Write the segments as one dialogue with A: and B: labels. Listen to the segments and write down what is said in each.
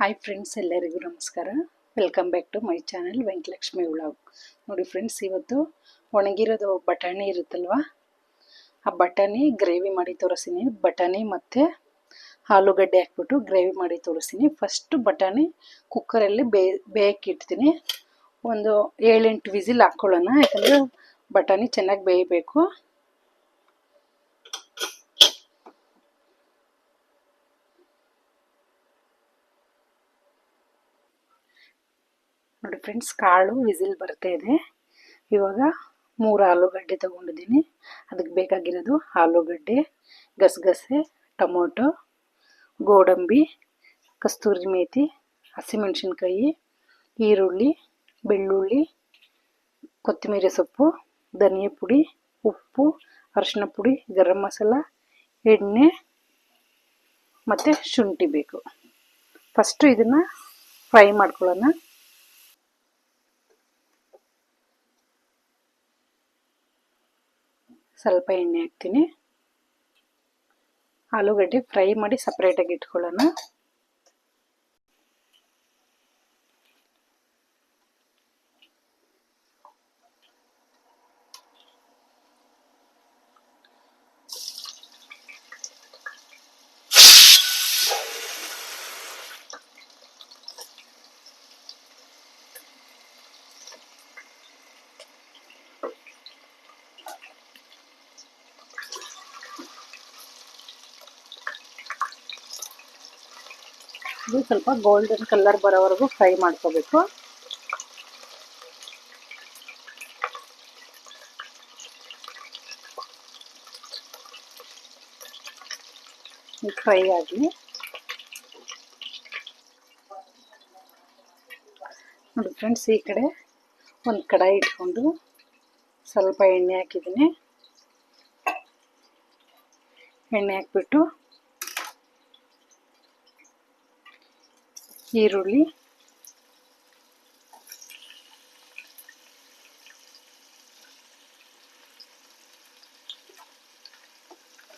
A: Hi friends ಎಲ್ಲರಿಗೂ ನಮಸ್ಕಾರ. Welcome back to my channel Venkatalakshmi vlog ನೋಡಿ ಫ್ರೆಂಡ್ಸ್ ಇವತ್ತು ಒಣಗಿರೋದು ಬಟಾಣಿ ಇರುತ್ತಲ್ವ? ಆ ಬಟಾಣಿ ಗ್ರೇವಿ ಮಾಡಿ ತೋರಿಸ್ತೀನಿ. ಬಟಾಣಿ ಮತ್ತು ಆಲೂಗಡ್ಡೆ ಹಾಕ್ಬಿಟ್ಟು ಗ್ರೇವಿ ಮಾಡಿ ತೋರಿಸ್ತೀನಿ. ಫಸ್ಟು ಬಟಾಣಿ ಕುಕ್ಕರಲ್ಲಿ ಬೇ ಬೇಯಕ್ಕಿಡ್ತೀನಿ ಒಂದು ಏಳೆಂಟು ವಿಸಿಲ್ ಹಾಕ್ಕೊಳ್ಳೋಣ ಯಾಕಂದರೆ ಬಟಾಣಿ ಚೆನ್ನಾಗಿ ಬೇಯಬೇಕು. ನೋಡಿ ಫ್ರೆಂಡ್ಸ್, ಕಾಳು, ವಿಸಿಲ್ ಬರ್ತಾ ಇದೆ. ಇವಾಗ ಮೂರು ಆಲೂಗಡ್ಡೆ ತಗೊಂಡಿದ್ದೀನಿ. ಅದಕ್ಕೆ ಬೇಕಾಗಿರೋದು ಆಲೂಗಡ್ಡೆ, ಗಸಗಸೆ, ಟೊಮೊಟೊ, ಗೋಡಂಬಿ, ಕಸ್ತೂರಿ ಮೇಥಿ ಹಸಿಮೆಣಸಿನ್ಕಾಯಿ, ಈರುಳ್ಳಿ, ಬೆಳ್ಳುಳ್ಳಿ, ಕೊತ್ತಂಬರಿ ಸೊಪ್ಪು, ಧನಿಯಾ ಪುಡಿ, ಉಪ್ಪು ಅರಿಶಿನ ಪುಡಿ, ಗರಂ ಮಸಾಲ, ಎಣ್ಣೆ ಮತ್ತು ಶುಂಠಿ ಬೇಕು. ಫಸ್ಟು ಇದನ್ನು ಫ್ರೈ ಮಾಡ್ಕೊಳ್ಳೋಣ. ಸ್ವಲ್ಪ ಎಣ್ಣೆ ಹಾಕ್ತೀನಿ. ಆಲೂಗಡ್ಡೆ ಫ್ರೈ ಮಾಡಿ ಸಪ್ರೇಟಾಗಿ ಇಟ್ಕೊಳ್ಳೋಣ. ಇದು ಸ್ವಲ್ಪ ಗೋಲ್ಡನ್ ಕಲರ್ ಬರೋವರೆಗೂ ಫ್ರೈ ಮಾಡ್ಕೋಬೇಕು. ಫ್ರೈ ಆಗಲಿ ನೋಡಿ ಫ್ರೆಂಡ್ಸ್ ಈ ಕಡೆ ಒಂದು ಕಡಾಯಿ ಇಟ್ಕೊಂಡು ಸ್ವಲ್ಪ ಎಣ್ಣೆ ಹಾಕಿದ್ದೀನಿ. ಎಣ್ಣೆ ಹಾಕ್ಬಿಟ್ಟು ಈರುಳ್ಳಿ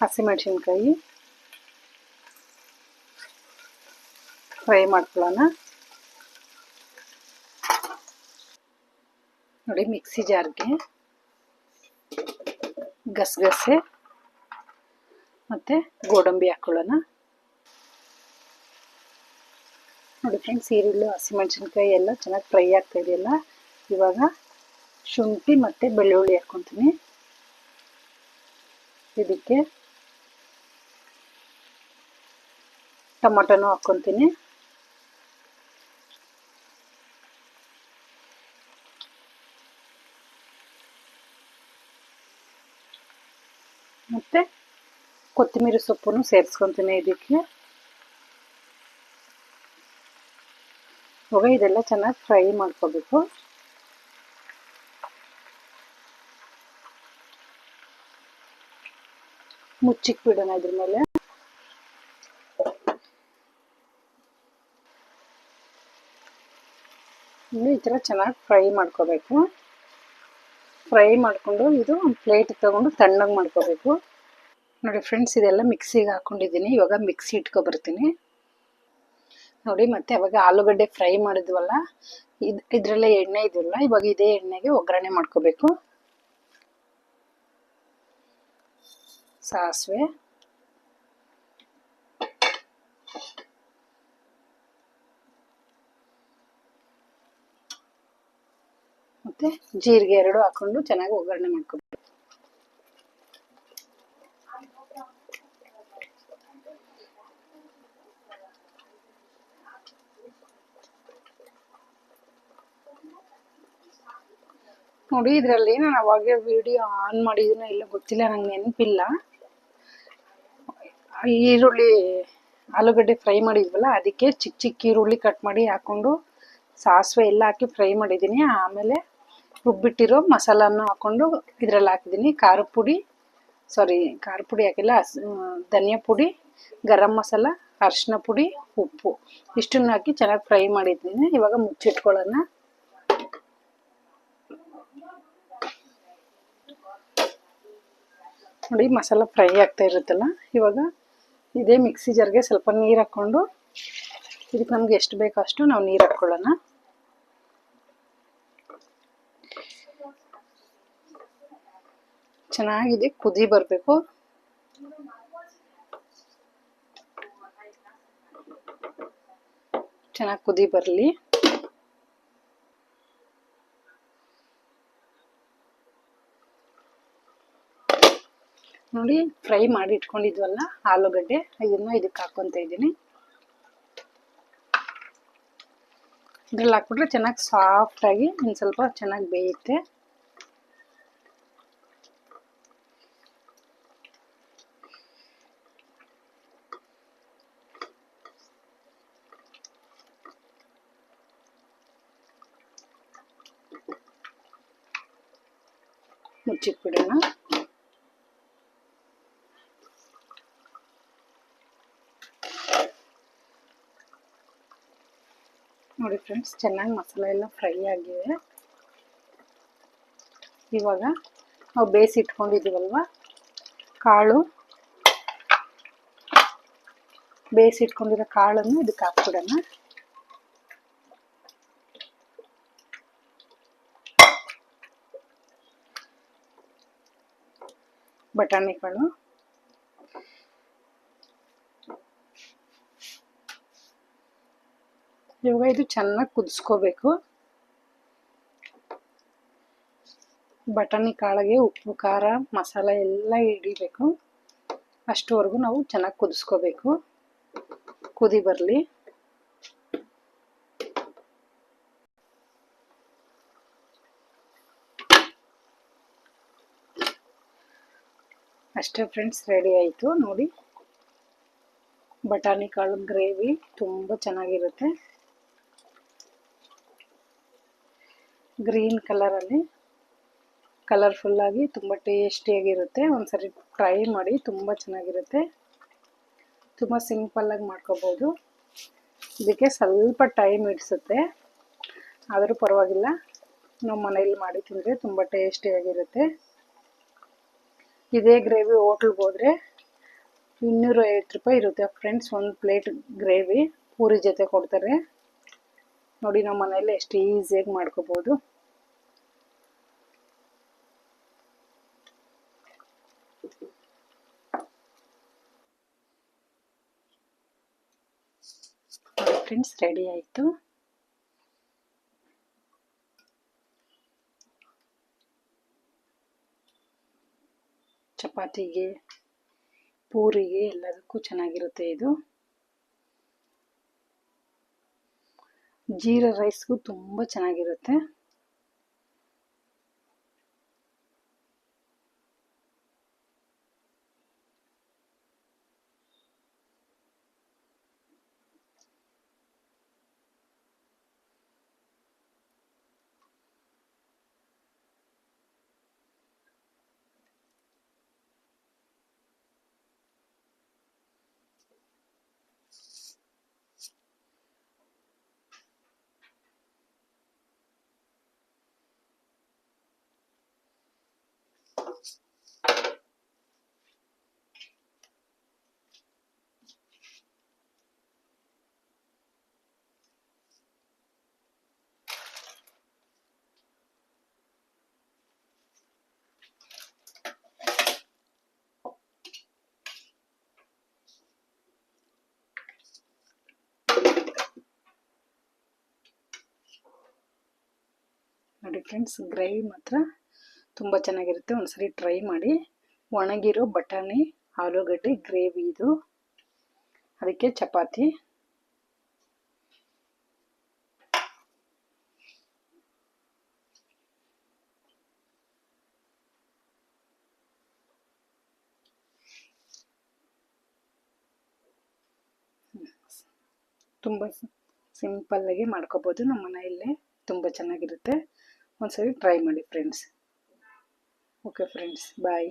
A: ಹಸಿಮೆಣಸಿನ್ಕಾಯಿ ಫ್ರೈ ಮಾಡ್ಕೊಳ್ಳೋಣ ನೋಡಿ ಮಿಕ್ಸಿ ಜಾರ್ಗೆ ಗಸಗಸೆ ಮತ್ತು ಗೋಡಂಬಿ ಹಾಕ್ಕೊಳ್ಳೋಣ ನೋಡಿ ಫ್ರೆಂಡ್ಸ್ ಈರುಳ್ಳಿ ಹಸಿಮೆಣ್ಸಿನ್ಕಾಯಿ ಎಲ್ಲ ಚೆನ್ನಾಗಿ ಫ್ರೈ ಆಗ್ತಾ ಇದೆಯಲ್ಲ ಇವಾಗ ಶುಂಠಿ ಮತ್ತು ಬೆಳ್ಳುಳ್ಳಿ ಹಾಕ್ಕೊತೀನಿ ಇದಕ್ಕೆ ಟೊಮೊಟೊನೂ ಹಾಕ್ಕೊತೀನಿ ಮತ್ತು ಕೊತ್ತಂಬರಿ ಸೊಪ್ಪನ್ನು ಸೇರಿಸ್ಕೊತೀನಿ ಇದಕ್ಕೆ. ಇವಾಗ ಇದೆಲ್ಲ ಚೆನ್ನಾಗಿ ಫ್ರೈ ಮಾಡ್ಕೋಬೇಕು. ಮುಚ್ಚಿಕ್ ಬಿಡೋಣ ಇದ್ರ ಮೇಲೆ. ಈ ಥರ ಚೆನ್ನಾಗಿ ಫ್ರೈ ಮಾಡ್ಕೋಬೇಕು. ಫ್ರೈ ಮಾಡಿಕೊಂಡು ಇದು ಒಂದು ಪ್ಲೇಟ್ ತಗೊಂಡು ತಣ್ಣಗೆ ಮಾಡ್ಕೋಬೇಕು. ನೋಡಿ ಫ್ರೆಂಡ್ಸ್, ಇದೆಲ್ಲ ಮಿಕ್ಸಿಗೆ ಹಾಕೊಂಡಿದ್ದೀನಿ. ಇವಾಗ ಮಿಕ್ಸಿ ಇಟ್ಕೊ ಬರ್ತೀನಿ ನೋಡಿ ಮತ್ತೆ ಅವಾಗ ಆಲೂಗಡ್ಡೆ ಫ್ರೈ ಮಾಡಿದ್ವಲ್ಲ, ಇದ್ ಇದ್ರಲ್ಲೇ ಎಣ್ಣೆ ಇದಿಲ್ಲ ಇವಾಗ ಇದೇ ಎಣ್ಣೆಗೆ ಒಗ್ಗರಣೆ ಮಾಡ್ಕೋಬೇಕು. ಸಾಸಿವೆ. ಮತ್ತೆ ಜೀರಿಗೆ ಎರಡು ಹಾಕೊಂಡು ಚೆನ್ನಾಗಿ ಒಗ್ಗರಣೆ ಮಾಡ್ಕೋಬೇಕು ನೋಡಿ, ಇದರಲ್ಲಿ ನಾನು ಅವಾಗ ವಿಡಿಯೋ ಆನ್ ಮಾಡಿದ್ದೀನೋ ಇಲ್ಲ ಗೊತ್ತಿಲ್ಲ, ನಂಗೆ ನೆನಪಿಲ್ಲ. ಈರುಳ್ಳಿ, ಆಲೂಗಡ್ಡೆ ಫ್ರೈ ಮಾಡಿದ್ವಲ್ಲ, ಅದಕ್ಕೆ ಚಿಕ್ಕ ಚಿಕ್ಕ ಈರುಳ್ಳಿ ಕಟ್ ಮಾಡಿ ಹಾಕ್ಕೊಂಡು ಸಾಸಿವೆ ಎಲ್ಲ ಹಾಕಿ ಫ್ರೈ ಮಾಡಿದ್ದೀನಿ. ಆಮೇಲೆ ರುಬ್ಬಿಟ್ಟಿರೋ ಮಸಾಲನ್ನು ಹಾಕ್ಕೊಂಡು ಇದರಲ್ಲಿ ಹಾಕಿದ್ದೀನಿ. ಖಾರ ಪುಡಿ ಸಾರಿ ಖಾರ ಪುಡಿ ಹಾಕಿಲ್ಲ ಧನಿಯಾ ಪುಡಿ, ಗರಂ ಮಸಾಲ ಅರಿಶಿನ ಪುಡಿ, ಉಪ್ಪು. ಇಷ್ಟನ್ನು ಹಾಕಿ ಚೆನ್ನಾಗಿ ಫ್ರೈ ಮಾಡಿದ್ದೀನಿ. ಇವಾಗ ಮುಚ್ಚಿಟ್ಕೊಳ್ಳೋಣ. ನೋಡಿ, ಮಸಾಲ ಫ್ರೈ ಆಗ್ತಾ ಇರುತ್ತಲ್ಲ, ಇವಾಗ ಇದೇ ಮಿಕ್ಸಿ ಜಾರ್ಗೆ ಸ್ವಲ್ಪ ನೀರು ಹಾಕ್ಕೊಂಡು, ಇದಕ್ಕೆ ನಮ್ಗೆ ಎಷ್ಟು ಬೇಕೋ ಅಷ್ಟು ನಾವು ನೀರು ಹಾಕ್ಕೊಳ್ಳೋಣ. ಚೆನ್ನಾಗಿದೆ, ಕುದಿ ಬರಬೇಕು. ಚೆನ್ನಾಗಿ ಕುದಿ ಬರಲಿ. ನೋಡಿ, ಫ್ರೈ ಮಾಡಿ ಇಟ್ಕೊಂಡಿದ್ವಲ್ಲ, ಆಲೂಗಡ್ಡೆ, ಇದನ್ನು ಇದಕ್ಕೆ ಹಾಕೊಂತ ಇದ್ದೀನಿ. ಇದ್ರಲ್ಲಿ ಹಾಕ್ಬಿಟ್ರೆ ಚೆನ್ನಾಗಿ ಸಾಫ್ಟಾಗಿ ಇನ್ನು ಸ್ವಲ್ಪ ಚೆನ್ನಾಗಿ ಬೇಯುತ್ತೆ. ಮುಚ್ಚಿಟ್ಬಿಡೋಣ ನೋಡಿ ಫ್ರೆಂಡ್ಸ್, ಚೆನ್ನಾಗಿ ಮಸಾಲೆ ಎಲ್ಲ ಫ್ರೈ ಆಗಿದೆ ಇವಾಗ ನಾವು ಬೇಯಿಸಿಟ್ಕೊಂಡಿದ್ದೀವಲ್ವ ಕಾಳು. ಬೇಯಿಸಿಟ್ಕೊಂಡಿರೋ ಕಾಳನ್ನು ಇದಕ್ಕೆ ಹಾಕ್ಬಿಡೋಣ. ಬಟಾಣಿ ಇವಾಗ ಇದು ಚೆನ್ನಾಗಿ ಕುದಿಸ್ಕೋಬೇಕು. ಬಟಾಣಿ ಕಾಳಿಗೆ, ಉಪ್ಪು, ಖಾರ, ಮಸಾಲೆ ಎಲ್ಲ ಹಿಡಿಬೇಕು ಅಷ್ಟುವರೆಗೂ ನಾವು ಚೆನ್ನಾಗಿ ಕುದಿಸ್ಕೋಬೇಕು. ಕುದಿ ಬರಲಿ. ಅಷ್ಟೇ ಫ್ರೆಂಡ್ಸ್, ರೆಡಿ ಆಯಿತು. ನೋಡಿ. ಬಟಾಣಿ ಕಾಳು ಗ್ರೇವಿ ತುಂಬ ಚೆನ್ನಾಗಿರುತ್ತೆ. ಗ್ರೀನ್ ಕಲರಲ್ಲಿ ಕಲರ್ಫುಲ್ಲಾಗಿ ತುಂಬ ಟೇಸ್ಟಿಯಾಗಿರುತ್ತೆ ಒಂದ್ಸರಿ ಟ್ರೈ ಮಾಡಿ ತುಂಬ ಚೆನ್ನಾಗಿರುತ್ತೆ. ತುಂಬ ಸಿಂಪಲ್ಲಾಗಿ ಮಾಡ್ಕೋಬೋದು. ಇದಕ್ಕೆ ಸ್ವಲ್ಪ ಟೈಮ್ ಹಿಡಿಸುತ್ತೆ. ಆದರೂ ಪರವಾಗಿಲ್ಲ. ನಮ್ಮ ಮನೇಲಿ ಮಾಡಿ ತಿಂದರೆ ತುಂಬ ಟೇಸ್ಟಿಯಾಗಿರುತ್ತೆ ಇದೇ ಗ್ರೇವಿ ಹೋಟ್ಲಿಗೆ ಹೋದರೆ ಇನ್ನೂರೈವತ್ತು ರೂಪಾಯಿ ಇರುತ್ತೆ. ಫ್ರೆಂಡ್ಸ್ ಒಂದು ಪ್ಲೇಟ್ ಗ್ರೇವಿ ಪೂರಿ ಜೊತೆ ಕೊಡ್ತಾರೆ. ನೋಡಿ ನಮ್ಮ ಮನೇಲಿ ಎಷ್ಟು ಈಸಿಯಾಗಿ ಮಾಡ್ಕೋಬೋದು. ಫ್ರೆಂಡ್ಸ್ ರೆಡಿ ಆಯಿತು. ಚಪಾತಿಗೆ ಪೂರಿಗೆ ಎಲ್ಲದಕ್ಕೂ ಚೆನ್ನಾಗಿರುತ್ತೆ ಇದು. ಜೀರಾ ರೈಸ್ಗೂ ತುಂಬ ಚೆನ್ನಾಗಿರುತ್ತೆ. ನೋಡಿ ಫ್ರೆಂಡ್ಸ್ ಗ್ರೇವಿ ಮಾತ್ರ ತುಂಬ ಚೆನ್ನಾಗಿರುತ್ತೆ. ಒಂದ್ಸರಿ ಟ್ರೈ ಮಾಡಿ. ಒಣಗಿರೋ ಬಟಾಣಿ, ಆಲೂಗಡ್ಡೆ ಗ್ರೇವಿ ಇದು. ಅದಕ್ಕೆ ಚಪಾತಿ. ತುಂಬ ಸಿಂಪಲ್ಲಾಗಿ ಮಾಡ್ಕೋಬೋದು. ನಮ್ಮ ಮನೆಯಲ್ಲೇ ತುಂಬ ಚೆನ್ನಾಗಿರುತ್ತೆ. ಒಂದ್ಸರಿ ಟ್ರೈ ಮಾಡಿ ಫ್ರೆಂಡ್ಸ್ ಓಕೆ ಫ್ರೆಂಡ್ಸ್ ಬಾಯ್